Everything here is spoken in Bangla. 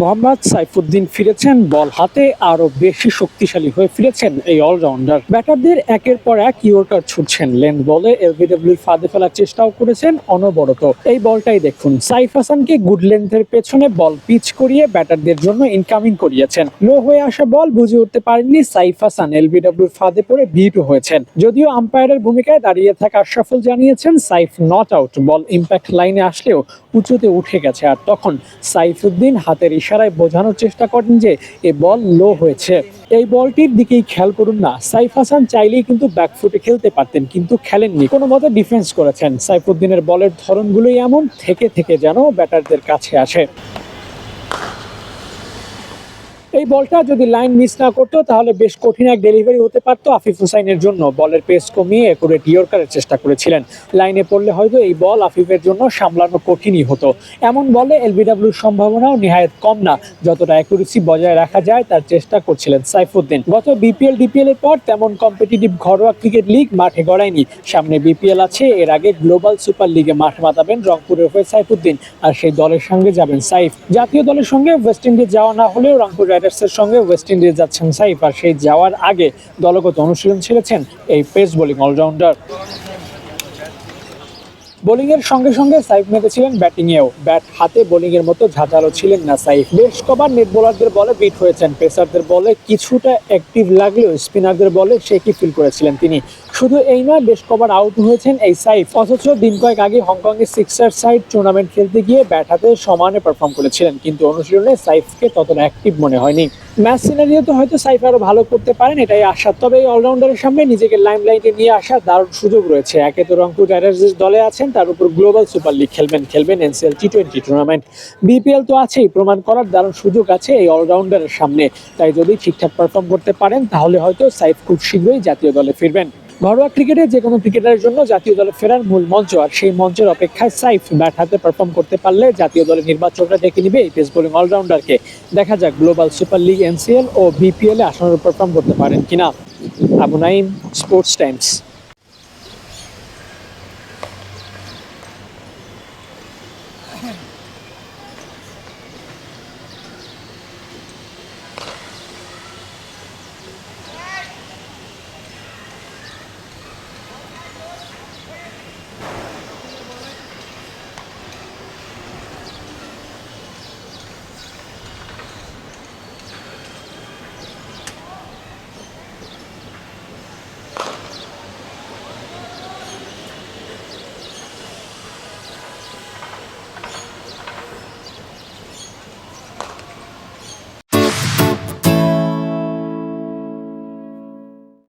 মোহাম্মদ সাইফুদ্দিন ফিরেছেন, বল হাতে আরও বেশি শক্তিশালী হয়ে ফিরেছেন এই অলরাউন্ডার। ব্যাটারদের একের পর এক ইয়র্কার ছুটছেন। লেন্থ বলে এলবিডব্লিউ ফাঁদে ফেলার চেষ্টাও করেছেন অনবরত। এই বলটাই দেখুন। সাইফ হাসানকে গুড লেন্থের পেছনে বল পিচ করিয়ে ব্যাটারদের জন্য ইনকামিং করিয়েছেন। লো হয়ে আসা বল বুঝে উঠতে পারেননি সাইফ হাসান। এলবিডব্লিউর ফাঁদে পড়ে বিটু হয়েছেন। যদিও আম্পায়ারের ভূমিকায় দাঁড়িয়ে থাকা আশরাফুল জানিয়েছেন, Saif not out. Ball impact লাইনে আসলেও উঁচুতে উঠে গেছে। আর তখন সাইফুদ্দিন হাতের ইশারায় বোঝানোর চেষ্টা করেন যে এ বল লো হয়েছে। এই বলটির দিকেই খেয়াল করুন না, সাইফ হাসান চাইলেই কিন্তু ব্যাকফুটে খেলতে পারতেন, কিন্তু খেলেননি। কোনো মতে ডিফেন্স করেছেন। সাইফুদ্দিনের বলের ধরনগুলোই এমন, থেকে থেকে যেন ব্যাটারদের কাছে আসে। এই বলটা যদি লাইন মিস না করতো, তাহলে বেশ কঠিন এক ডেলিভারি হতে পারতো আফিফ হুসাইনের জন্য। বলের পেস কমিয়ে একুরেট ইয়র্কারের চেষ্টা করেছিলেন। লাইনে পড়লে হয়তো এই বল আফিফের জন্য সামলানো কঠিনই হতো। এমন বলে এলবিডব্লিউর সম্ভাবনাও নিহায়ত কম না। যতটা অ্যাকুরেসি বজায় রাখা যায়, তার চেষ্টা করছিলেন সাইফুদ্দিন। গত বিপিএল ডিপিএল এর পর তেমন কম্পিটিটিভ ঘরোয়া ক্রিকেট লিগ মাঠে গড়ায়নি। সামনে বিপিএল আছে, এর আগে গ্লোবাল সুপার লিগে মাঠ মাতাবেন রংপুরের হয়ে সাইফুদ্দিন। আর সেই দলের সঙ্গে যাবেন সাইফ। জাতীয় দলের সঙ্গে ওয়েস্ট ইন্ডিজ যাওয়া না হলেও রংপুর রাইডার্সের সঙ্গে ওয়েস্ট ইন্ডিজ যাচ্ছেন সাইফ। আর সেই যাওয়ার আগে দলগত অনুশীলন ছেড়েছেন এই পেস বোলিং অলরাউন্ডার বোলিং এর সঙ্গে সঙ্গে সাইফ মেতেছিলেন ব্যাটিং এও ব্যাট হাতে বোলিংয়ের মতো ঝাঁঝালো ছিলেন না সাইফ। বেশ কবার নেট বোলারদের বলে বিট হয়েছেন। পেসারদের বলে কিছুটা অ্যাক্টিভ লাগলেও স্পিনারদের বলে সে কি ফিল করেছিলেন তিনি? শুধু এই নয়, বেশ কবার আউট হয়েছেন এই সাইফ। অথচ দিন কয়েক আগে হংকংয়ের সিক্সার সাইড টুর্নামেন্ট খেলতে গিয়ে ব্যাট হাতে সমানে পারফর্ম করেছিলেন। কিন্তু অনুশীলনে সাইফকে ততটা অ্যাক্টিভ মনে হয়নি। ম্যাচ সিনারিও তো হয়তো সাইফ আরও ভালো করতে পারেন, এটাই আশা। তবে এই অলরাউন্ডারের সামনে নিজেকে লাইম লাইনে নিয়ে আসার দারুণ সুযোগ রয়েছে। একে তো রংপুর রাইডার্স দলে আছেন, তার উপর গ্লোবাল সুপার লিগ খেলবেন খেলবেন NCL T twenty tournament. BPL তো আছেই, প্রমাণ করার দারুণ সুযোগ আছে এই অলরাউন্ডারের সামনে। তাই যদি ঠিকঠাক পারফর্ম করতে পারেন, তাহলে হয়তো সাইফ খুব শীঘ্রই জাতীয় দলে ফিরবেন। ঘরোয়া ক্রিকেটে যে কোনো ক্রিকেটারের জন্য জাতীয় দলে ফেরার মূল মঞ্চ, আর সেই মঞ্চের অপেক্ষায় সাইফ ব্যাট হাতে পারফর্ম করতে পারলে জাতীয় দলের নির্বাচকরা ডেকে নিবে এই পেস বোলিং অলরাউন্ডারকে দেখা যাক গ্লোবাল সুপার লিগ এনসিএল ও বিপিএলে আসনের পারফর্ম করতে পারেন কিনা Abu Naim sports times Yeah.